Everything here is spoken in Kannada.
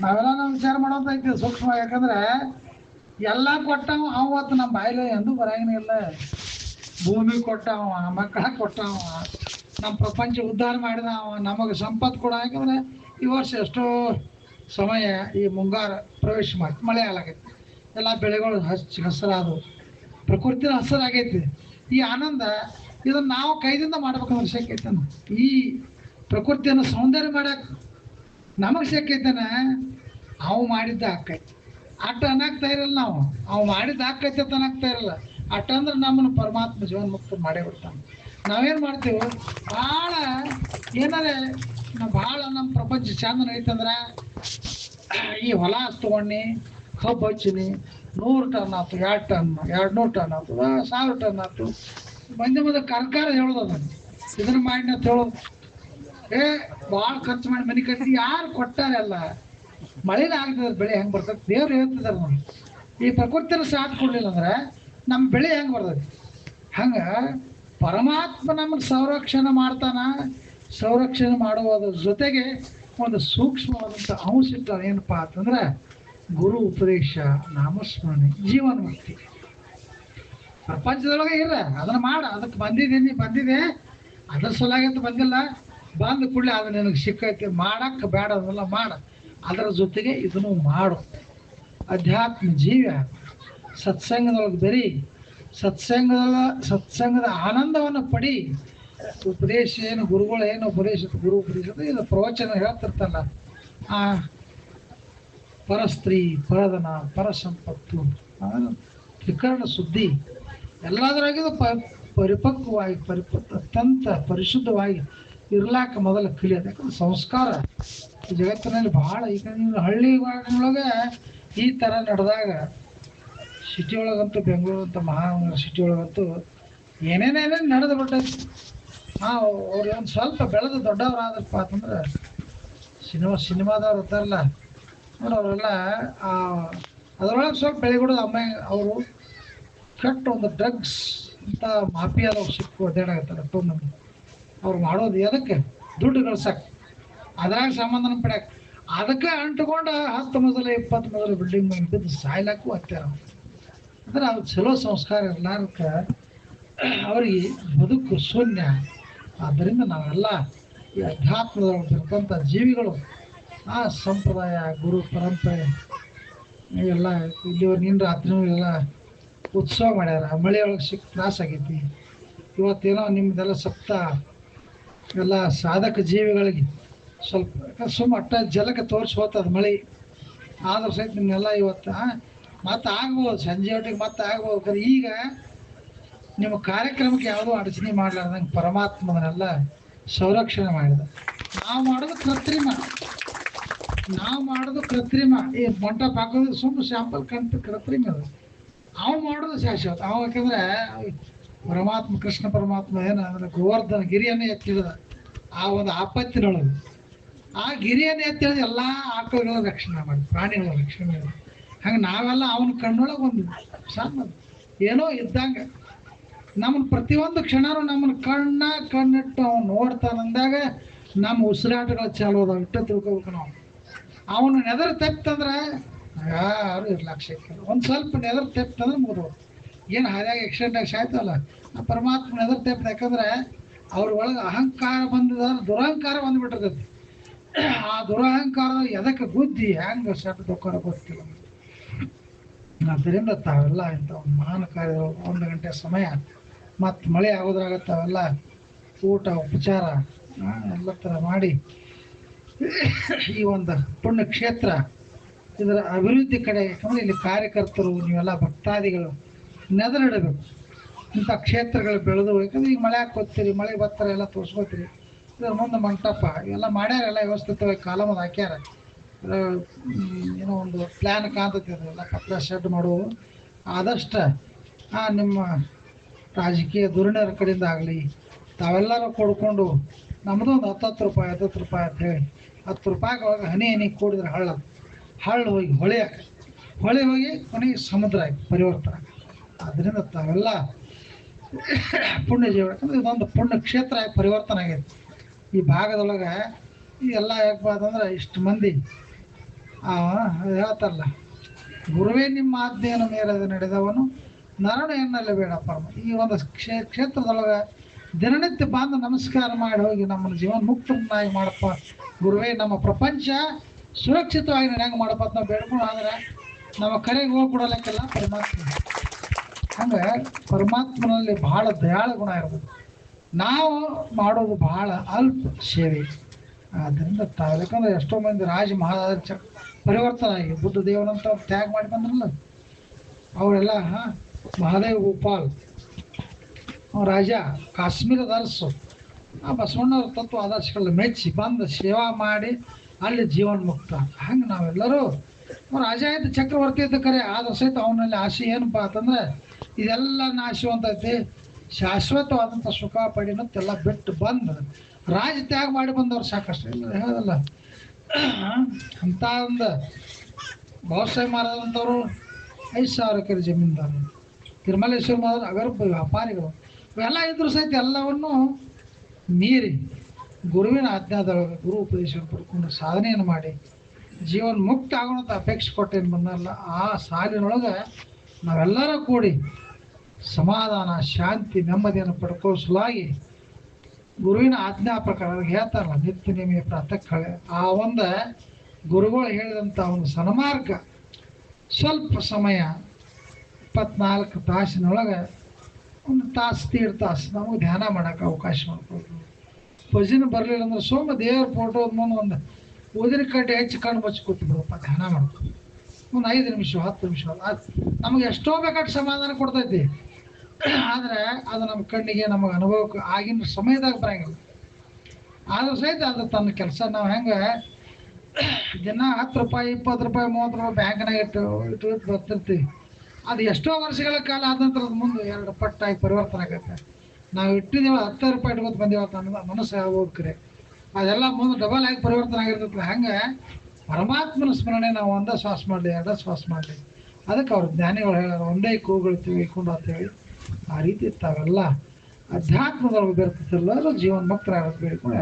ನಾವೆಲ್ಲ ನಾವು ವಿಚಾರ ಮಾಡೋದೈತಿ ಸೂಕ್ಷ್ಮ. ಯಾಕಂದ್ರೆ ಎಲ್ಲ ಕೊಟ್ಟವ ಅವತ್ತು ನಮ್ಮ ಬಾಯಿಲೆ ಎಂದೂ ಬರಂಗಿಲ್ಲ. ಇಲ್ಲ ಭೂಮಿ ಕೊಟ್ಟವ ಮಕ್ಕಳ ಕೊಟ್ಟವ, ನಮ್ಮ ಪ್ರಪಂಚ ಉದ್ಧಾರ ಮಾಡಿದ ಅವ ನಮಗೆ ಸಂಪತ್ತು ಕೊಡ. ಯಾಕಂದ್ರೆ ಈ ವರ್ಷ ಎಷ್ಟೋ ಸಮಯ ಈ ಮುಂಗಾರ ಪ್ರವೇಶ ಮಾಡಿ, ಮಳೆ ಆಗೈತಿ ಎಲ್ಲ ಬೆಳೆಗಳು ಹಚ್ಚ ಹಸರಾದವು. ಪ್ರಕೃತಿನ ಹಸರಾಗೈತಿ. ಈ ಆನಂದ ಇದನ್ನ ನಾವು ಕೈದಿಂದ ಮಾಡ್ಬೇಕನ್ನೋ ಶಕ್ಯ ಈ ಪ್ರಕೃತಿಯನ್ನು ಸೌಂದರ್ಯ ಮಾಡಕ್ಕೆ ನಮಗೆ ಶಕ್ಯ ಅವ್ ಮಾಡಿದ್ದ ಆಕೈತಿ ಅಟ್ಟ ಅನ್ನಾಗ್ತಾ ಇರಲ್ಲ ನಾವು. ಅವು ಮಾಡಿದ್ದ ಆಕೈತಿ ಅಂತ ಅನ್ನಾಗ್ತಾ ಇರಲ್ಲ. ಅಟ್ಟ ಅಂದ್ರೆ ನಮ್ಮನ್ನು ಪರಮಾತ್ಮ ಜೀವನ್ ಮುಕ್ತ ಮಾಡೇ ಬಿಡ್ತಾನೆ. ನಾವೇನು ಮಾಡ್ತೀವಿ? ಭಾಳ ಏನಾರೆ ನಾವು ಭಾಳ ನಮ್ಮ ಪ್ರಪಂಚ ಚಂದ ನಡೀತಂದ್ರೆ ಈ ಹೊಲ ತೊಗೊಂಡು ಕಬ್ಬು ಹಚ್ಚಿನಿ, ನೂರು ಟನ್ ಆಯ್ತು ಎರಡು ಟನ್ ಎರಡು ನೂರು ಟನ್ ಆಯ್ತು ಸಾವಿರ ಟನ್ ಆಯ್ತು ಮಂದಿ ಮಂದಿ ಕರ್ಕಾರ ಹೇಳೋದು ಅದನ್ನು. ಇದನ್ನ ಮಾಡಿ ಅಂತ ಹೇಳೋದು. ಏ ಭಾಳ ಖರ್ಚು ಮಾಡಿ ಮನೆ ಕಟ್ಟಿ, ಯಾರು ಕೊಟ್ಟಾರಲ್ಲ ಮಳೆನ ಆಗ್ತದೆ ಬೆಳೆ ಹೆಂಗೆ ಬರ್ತದೆ? ದೇವ್ರು ಹೇಳ್ತಿದಾರೆ ನೋಡಿ ಈ ಪ್ರಕೃತಿನ ಸಾಥ್ ಕೊಡ್ಲಿಲ್ಲ ಅಂದ್ರೆ ನಮ್ಮ ಬೆಳೆ ಹೆಂಗೆ ಬರ್ತದೆ? ಹಂಗೆ ಪರಮಾತ್ಮ ನಮಗೆ ಸಂರಕ್ಷಣೆ ಮಾಡ್ತಾನ. ಸಂರಕ್ಷಣೆ ಮಾಡುವುದ್ರ ಜೊತೆಗೆ ಒಂದು ಸೂಕ್ಷ್ಮವಾದಂಥ ಅಂಶ ಇರ್ತಾರೆ ಏನಪ್ಪಾ ಅಂತಂದ್ರೆ ಗುರು ಉಪದೇಶ, ನಾಮಸ್ಮರಣೆ ಜೀವನ ಮುಕ್ತಿ ಪ್ರಪಂಚದೊಳಗೆ ಇರ ಅದನ್ನ ಮಾಡ. ಅದಕ್ಕೆ ಬಂದಿದ್ದೀನಿ, ಬಂದಿದೆ. ಅದ್ರ ಸಲುವಾಗಿ ಅಂತ ಬಂದಿಲ್ಲ. ಬಂದ ಕೂಡಲೇ ಅದು ನಿನಗೆ ಸಿಕ್ಕೈತಿ ಮಾಡಕ್ಕೆ ಬೇಡ ಅದನ್ನೆಲ್ಲ ಮಾಡ. ಅದರ ಜೊತೆಗೆ ಇದನ್ನು ಮಾಡು. ಅಧ್ಯಾತ್ಮ ಜೀವಿ, ಸತ್ಸಂಗದೊಳಗೆ ಬೆರಿ. ಸತ್ಸಂಗದ ಸತ್ಸಂಗದ ಆನಂದವನ್ನು ಪಡಿ. ಉಪದೇಶ ಏನು, ಗುರುಗಳು ಏನು ಉಪದೇಶ, ಗುರು ಉಪದೇಶ ಇದು ಪ್ರವಚನ ಹೇಳ್ತಿರ್ತಲ್ಲ ಆ, ಪರಸ್ತ್ರೀ, ಪರಧನ, ಪರಸಂಪತ್ತು ಸಂಪತ್ತು ತ್ರಿಕರಣ ಸುದ್ದಿ ಎಲ್ಲದರಾಗಿದ್ದು ಪ, ಪರಿಪಕ್ವವಾಗಿ ಪರಿಪಕ್ವ ಅತ್ಯಂತ ಪರಿಶುದ್ಧವಾಗಿ ಇರ್ಲಾಕ ಮೊದಲು ಕಲಿಯೋದು ಯಾಕಂದ್ರೆ ಸಂಸ್ಕಾರ ಜಗತ್ತಿನಲ್ಲಿ ಭಾಳ ಈಗ ನೀವು ಹಳ್ಳಿ ಒಳಗೆ ಈ ಥರ ನಡೆದಾಗ ಸಿಟಿ ಒಳಗಂತೂ ಬೆಂಗಳೂರು ಅಂತ ಮಹಾನಗರ ಸಿಟಿ ಒಳಗಂತೂ ಏನೇನೇನೇನು ನಡೆದು ಬಿಟ್ಟೈತಿ. ಹಾಂ ಅವ್ರು ಒಂದು ಸ್ವಲ್ಪ ಬೆಳೆದು ದೊಡ್ಡವರಾದ್ರಪ್ಪ ಅಂತಂದ್ರೆ ಸಿನಿಮಾ ಸಿನಿಮಾದವ್ರು ಇರ್ತಾರಲ್ಲ ಅಂದ್ರೆ ಅವರೆಲ್ಲ ಅದರೊಳಗೆ ಸ್ವಲ್ಪ ಬೆಳೆಗಳು ಅಮ್ಮ, ಅವರು ಕೆಟ್ಟ ಒಂದು ಡ್ರಗ್ಸ್ ಅಂತ ಮಾಫಿಯಾದವ್ರು ಸಿಕ್ಕು ಒದ್ದಾಡಕತ್ತಾರೆ ತೊಗೊಂಡು ಅವ್ರು ಮಾಡೋದು ಎದಕ್ಕೆ? ದುಡ್ಡು ಗಳಿಸಕ್ಕೆ ಅದ್ರಾಗ ಸಂಬಂಧನ ಪಡ್ಯಾಕ. ಅದಕ್ಕೆ ಅಂಟ್ಕೊಂಡು ಹತ್ತು ಮೊದಲ, ಇಪ್ಪತ್ತು ಮೊದಲ ಬಿಲ್ಡಿಂಗ್ ಮೇಲೆ ಬಿದ್ದು ಸಾಯ್ಲಾಕು ಹತ್ತಾರ ಅಂದ್ರೆ ಅದು ಚಲೋ ಸಂಸ್ಕಾರ ಇರ್ಲಾರ್ದಕ್ಕೆ ಅವರಿಗೆ ಬದುಕು ಶೂನ್ಯ. ಆದ್ದರಿಂದ ನಾವೆಲ್ಲ ಈ ಅಧ್ಯಾತ್ಮದೊಳಗೆ ಇರ್ತಂಥ ಜೀವಿಗಳು, ಆ ಸಂಪ್ರದಾಯ, ಗುರು ಪರಂಪರೆ, ಎಲ್ಲ ಇಲ್ಲಿವರೆಗೆ ನಿನ್ನ ರಾತ್ರಿ ಎಲ್ಲ ಉತ್ಸವ ಮಾಡ್ಯಾರ. ಮಳೆಯೊಳಗೆ ಸಿಕ್ಕ ತ್ರಾಸ ಆಗೈತಿ ಇವತ್ತೇನೋ ನಿಮ್ಮದೆಲ್ಲ ಸಪ್ತ ಎಲ್ಲ ಸಾಧಕ ಜೀವಿಗಳಿಗೆ ಸ್ವಲ್ಪ ಕಸು ಸುಮ್ಮ ಅಟ್ಟ ಜಲಕ್ಕೆ ತೋರಿಸಿ ಮಳೆ. ಆದ್ರೂ ಸಹಿತ ನಿಮ್ಗೆಲ್ಲ ಇವತ್ತು ಮತ್ತೆ ಆಗ್ಬೋದು, ಸಂಜೆ ಒಟ್ಟಿಗೆ ಮತ್ತೆ ಆಗ್ಬೋದು. ಈಗ ನಿಮ್ಮ ಕಾರ್ಯಕ್ರಮಕ್ಕೆ ಯಾವುದೂ ಅಡಚಣೆ ಮಾಡ್ಲಾರ್ದಂಗೆ ಪರಮಾತ್ಮದನ್ನೆಲ್ಲ ಸಂರಕ್ಷಣೆ ಮಾಡಿದ. ನಾವು ಮಾಡೋದು ಕೃತ್ರಿಮ. ನಾವು ಮಾಡೋದು ಕೃತ್ರಿಮ. ಈ ಮಂಟಪ ಹಾಕೋದು ಸುಮ್ಮನೆ ಸ್ಯಾಂಪಲ್ ಕಂತ ಕೃತ್ರಿಮ ಅದು. ಅವು ಮಾಡೋದು ಶಾಶ್ವತ. ಅವ ಯಾಕಂದ್ರೆ ಪರಮಾತ್ಮ, ಕೃಷ್ಣ ಪರಮಾತ್ಮ ಏನು ಅಂದ್ರೆ ಗೋವರ್ಧನ ಗಿರಿಯನ್ನು ಎತ್ತಿಳಿದ ಆ ಒಂದು ಆಪತ್ತಿನೊಳಗೆ. ಆ ಗಿರಿಯನ್ನು ಎತ್ತಿಳಿದ ಎಲ್ಲ ಆಕಳುಗಳ ರಕ್ಷಣೆ ಮಾಡಿ, ಪ್ರಾಣಿಗಳ ರಕ್ಷಣೆ ಮಾಡಿ. ಹಂಗೆ ನಾವೆಲ್ಲ ಅವನ ಕಣ್ಣೊಳಗೆ ಒಂದು ಸಣ್ಣ ಏನೋ ಇದ್ದಂಗೆ. ನಮ್ಮನ್ನು ಪ್ರತಿಯೊಂದು ಕ್ಷಣನೂ ನಮ್ಮನ್ನ ಕಣ್ಣ ಕಣ್ಣಿಟ್ಟು ಅವ್ನು ನೋಡ್ತಾನಂದಾಗ ನಮ್ಮ ಉಸಿರಾಟಗಳು ಚಾಲು ಅದಾವ, ಇಟ್ಟ ತಿಳ್ಕೊಬೇಕು ನಾವು. ಅವನು ನೆದರ್ ತೆಪ್ತಂದ್ರೆ ಯಾರು ಇರ್ಲಾಕ್ ಸಿಕ್ಕಿಲ್ಲ ಒಂದು ಸ್ವಲ್ಪ ನೆದರ್ ತೆಪ್ತಂದ್ರೆ ಮುಗಿದು ಏನು ಹಾದ್ಯಾಗ ಆಕ್ಸಿಡೆಂಟ್ ಆಗಿ ಸಾಯ್ತಲ್ಲ? ಆ ಪರಮಾತ್ಮ ನೆದರ್ ತೆಪ್ಪ ಯಾಕಂದ್ರೆ ಅವ್ರ ಒಳಗೆ ಅಹಂಕಾರ ಬಂದಿದ, ದುರಹಂಕಾರ ಬಂದ್ಬಿಟ್ಟಿರ್ತೈತಿ. ಆ ದುರಹಂಕಾರ ಎದಕ್ಕೆ ಬುದ್ಧಿ ಹೆಂಗೆ ಸೆಟ್ ದುಃಖರ ಗೊತ್ತಿಲ್ಲ ಆದ್ದರಿಂದ ತಾವೆಲ್ಲ ಇಂಥ ಒಂದು ಮಹಾನ್ ಕಾರ್ಯ ಒಂದು ಗಂಟೆ ಸಮಯ, ಮತ್ತು ಮಳೆ ಆಗೋದ್ರಾಗ ತಾವೆಲ್ಲ ಊಟ, ಉಪಚಾರ, ಎಲ್ಲ ಥರ ಮಾಡಿ ಈ ಒಂದು ಪುಣ್ಯಕ್ಷೇತ್ರ ಇದರ ಅಭಿವೃದ್ಧಿ ಕಡೆ, ಯಾಕಂದ್ರೆ ಇಲ್ಲಿ ಕಾರ್ಯಕರ್ತರು, ನೀವೆಲ್ಲ ಭಕ್ತಾದಿಗಳು ನೆದರಿಡಬೇಕು ಇಂಥ ಕ್ಷೇತ್ರಗಳು ಬೆಳೆದು, ಯಾಕಂದ್ರೆ ಈಗ ಮಳೆ ಹಾಕೋತೀರಿ ಮಳೆ ಬರ್ತಾರೆ, ಎಲ್ಲ ತೋರಿಸ್ಕೋತೀರಿ. ಇದ್ರ ಮುಂದೆ ಮಂಟಪ, ಎಲ್ಲ ಮಾಡ್ಯಾರ, ಎಲ್ಲ ವ್ಯವಸ್ಥಿತವಾಗಿ ಕಾಲಮದ ಹಾಕ್ಯಾರ. ಏನೋ ಒಂದು ಪ್ಲ್ಯಾನ್ ಕಾಣ್ತೈತಿ ಅದೆಲ್ಲ ಕತ್ತಲ ಶೆಡ್ ಮಾಡುವ ಆದಷ್ಟು, ಆ, ನಿಮ್ಮ ರಾಜಕೀಯ ಧೋರಣೆಯರ ಕಡೆಯಿಂದ ಆಗಲಿ, ತಾವೆಲ್ಲರೂ ಕೊಡ್ಕೊಂಡು ನಮ್ಮದು ಒಂದು ಹತ್ತತ್ತು ರೂಪಾಯಿ ಹತ್ತತ್ತು ರೂಪಾಯಿ ಅಂತ ಹೇಳಿ, ಹತ್ತು ರೂಪಾಯಿಗೆ ಒಳಗೆ ಹನಿ ಹನಿ ಕೂಡಿದ್ರೆ ಹಳ್ಳ ಹಳ್ಳ ಹೋಗಿ ಹೊಳೆ ಹೊಳೆ ಹೋಗಿ ಕೊನೆಗೆ ಸಮುದ್ರ ಆಯ್ತು ಪರಿವರ್ತನೆ. ಆದ್ದರಿಂದ ತಾವೆಲ್ಲ ಪುಣ್ಯ ಜೀವ ಯಾಕಂದ್ರೆ ಇದೊಂದು ಪುಣ್ಯ ಕ್ಷೇತ್ರ ಪರಿವರ್ತನೆ ಆಗೈತಿ. ಈ ಭಾಗದೊಳಗೆ ಈ ಎಲ್ಲ ಯಾಕಪ್ಪ ಅಂತಂದ್ರೆ ಇಷ್ಟು ಮಂದಿ. ಹೇಳ್ತಾರಲ್ಲ, ಗುರುವೇ, ನಿಮ್ಮ ಆಜ್ಞೆಯನ್ನು ಮೇರದ ನಡೆದವನು ನರಣ ಎನ್ನಲ್ಲೇ ಬೇಡ ಪರಮ. ಈ ಒಂದು ಕ್ಷೇ, ಕ್ಷೇತ್ರದೊಳಗೆ ದಿನನಿತ್ಯ ಬಂದು ನಮಸ್ಕಾರ ಮಾಡಿ ಹೋಗಿ ನಮ್ಮನ್ನು ಜೀವನ ಮುಕ್ತನಾಗಿ ಮಾಡಪ್ಪ. ಗುರುವೇ, ನಮ್ಮ ಪ್ರಪಂಚ ಸುರಕ್ಷಿತವಾಗಿ ನಡೆಯಂಗೆ ಮಾಡಪ್ಪ ಅಂತ ನಾವು ಬೇಡ್ಕೊಂಡು ಆದ್ರೆ ನಮ್ಮ ಕರೆಗೆ ಹೋಗಿ ಕೊಡಲಿಕ್ಕೆಲ್ಲ ಹಂಗೆ ಪರಮಾತ್ಮನಲ್ಲಿ ಬಹಳ ದಯಾಳ ಗುಣ ಇರ್ಬೋದು ನಾವು ಮಾಡೋದು ಬಹಳ ಅಲ್ಪ ಸೇವೆ. ಆದ್ದರಿಂದ ತಾವು ಯಾಕಂದ್ರೆ ಎಷ್ಟೋ ಮಂದಿ ರಾಜ ಮಹಾರಾಜ ಪರಿವರ್ತನ ಆಗಿ ಬುದ್ಧ ದೇವನಂತ ತ್ಯಾಗ ಮಾಡಿ ಬಂದ್ರಲ್ಲ, ಅವರೆಲ್ಲ ಮಹಾದೇವ್ ಗೋಪಾಲ್ ರಾಜ ಕಾಶ್ಮೀರದ ಅರಸು ಆ ಬಸವಣ್ಣವ್ರ ತತ್ವ ಆದರ್ಶಗಳನ್ನ ಮೆಚ್ಚಿ ಬಂದು ಸೇವಾ ಮಾಡಿ ಅಲ್ಲಿ ಜೀವನ್ ಮುಕ್ತ. ಹಂಗೆ ನಾವೆಲ್ಲರೂ ರಾಜ ಇದ್ದ ಚಕ್ರವರ್ತಿ ಇದ್ದ ಕರೆ, ಆದ್ರೆ ಸಹಿತ ಅವನಲ್ಲಿ ಆಸೆ ಏನಪ್ಪ ಅಂತಂದ್ರೆ ಇದೆಲ್ಲ ನಾಶವಂತೈತಿ ಶಾಶ್ವತವಾದಂಥ ಸುಖ ಪಡಿನತ್ತೆಲ್ಲ ಬಿಟ್ಟು ಬಂದು ರಾಜ ತ್ಯಾಗ ಮಾಡಿ ಬಂದವ್ರು ಸಾಕಷ್ಟು. ಇಲ್ಲ ಹೇಳೋದಲ್ಲ ಅಂತ ಒಂದು ಬಹುಶಃ ಮಾಡಿದಂಥವ್ರು ಐದು ಸಾವಿರ ಎಕರೆ ಜಮೀನ್ದಾರರು. ತಿರುಮಲೇಶ್ವರ ಮಾತ್ರ ಅಗರ್ಭ ವ್ಯಾಪಾರಿಗಳು. ಇವೆಲ್ಲ ಇದ್ರು ಸಹಿತ ಎಲ್ಲವನ್ನು ಮೀರಿ ಗುರುವಿನ ಆಜ್ಞಾದೊಳಗೆ ಗುರು ಉಪದೇಶ ಪಡ್ಕೊಂಡು ಸಾಧನೆಯನ್ನು ಮಾಡಿ ಜೀವನ ಮುಕ್ತ ಆಗೋಣಂತ ಅಪೇಕ್ಷೆ ಕೊಟ್ಟೇನು ಬಂದಲ್ಲ. ಆ ಸಾಲಿನೊಳಗೆ ನಾವೆಲ್ಲರೂ ಕೂಡಿ ಸಮಾಧಾನ, ಶಾಂತಿ, ನೆಮ್ಮದಿಯನ್ನು ಪಡ್ಕೋ ಸಲಾಗಿ ಗುರುವಿನ ಆಜ್ಞಾ ಪ್ರಕಾರ ಹೇಳ್ತಾರಲ್ಲ, ನಿತ್ಯ ನಿಮಗೆ ಪ್ರಾತಃ ಆ ಒಂದು ಗುರುಗಳು ಹೇಳಿದಂಥ ಒಂದು ಸನ್ಮಾರ್ಗ ಸ್ವಲ್ಪ ಸಮಯ, ಇಪ್ಪತ್ನಾಲ್ಕು ತಾಸಿನೊಳಗೆ ಒಂದು ತಾಸು ತೀರ್ ತಾಸು ನಮಗೆ ಧ್ಯಾನ ಮಾಡೋಕೆ ಅವಕಾಶ ಮಾಡ್ಕೊಳ್ತೀವಿ ಭಜನೆ ಬರಲಿಲ್ಲ ಅಂದ್ರೆ ಸೋಮ ದೇವ್ರ ಫೋಟೋ ಮುಂದೆ ಒಂದು ಉದಿನ ಕಟ್ಟಿ ಹೆಚ್ಚು ಕಣ್ಣು ಬಿಡಪ್ಪ, ಧ್ಯಾನ ಮಾಡ್ಕೊ. ಒಂದು ಐದು ನಿಮಿಷ, ಹತ್ತು ನಿಮಿಷ ಅದು ನಮಗೆ ಎಷ್ಟೋ ಬೇಕಾದ ಸಮಾಧಾನ ಕೊಡ್ತೈತಿ. ಆದರೆ ಅದು ನಮ್ಮ ಕಣ್ಣಿಗೆ ನಮಗೆ ಅನುಭವಕ್ಕೆ ಆಗಿನ ಸಮಯದಾಗ ಬರಂಗಿಲ್ಲ. ಆದ್ರೂ ಸಹಿತ ಅದು ತನ್ನ ಕೆಲಸ. ನಾವು ಹೆಂಗೆ, ದಿನ ಹತ್ತು ರೂಪಾಯಿ, ಇಪ್ಪತ್ತು ರೂಪಾಯಿ, ಮೂವತ್ತು ರೂಪಾಯಿ ಬ್ಯಾಂಕ್ನಾಗ ಇಟ್ಟು ಇಟ್ಟು ಇಟ್ಟು ಬರ್ತಿರ್ತೀವಿ. ಅದು ಎಷ್ಟೋ ವರ್ಷಗಳ ಕಾಲ ಆದ ನಂತರ ಅದು ಮುಂದೆ ಎರಡು ಪಟ್ಟಾಗಿ ಪರಿವರ್ತನೆ ಆಗತ್ತೆ. ನಾವು ಇಟ್ಟಿದ್ದೇವೆ ಹತ್ತು ರೂಪಾಯಿ ಇಟ್ಕೊತ ಬಂದೇವ ಅನ್ನೋದು ಮನಸ್ಸು ಅದೆಲ್ಲ ಮುಂದೆ ಡಬಲ್ ಆಗಿ ಪರಿವರ್ತನೆ ಆಗಿರ್ತೈತಿ ಹಂಗೆ ಪರಮಾತ್ಮನ ಸ್ಮರಣೆ ನಾವು ಒಂದ ಶ್ವಾಸ ಮಾಡಲಿ, ಎರಡ ಶ್ವಾಸ ಮಾಡಲಿ. ಅದಕ್ಕೆ ಅವ್ರ ಜ್ಞಾನಿಗಳು ಹೇಳೋದು ಒಂದೇ ಕೂಗಳು ತಿಳ್ಕೊಂಡು ಅಂತೇಳಿ ಆ ರೀತಿ ತಾವೆಲ್ಲ ಅಧ್ಯಾತ್ಮದೊಳಗೆ ಅದು ಜೀವನ್ ಮುಕ್ತರಾಗೋದು ಬೇಡ್ಕೊಂಡು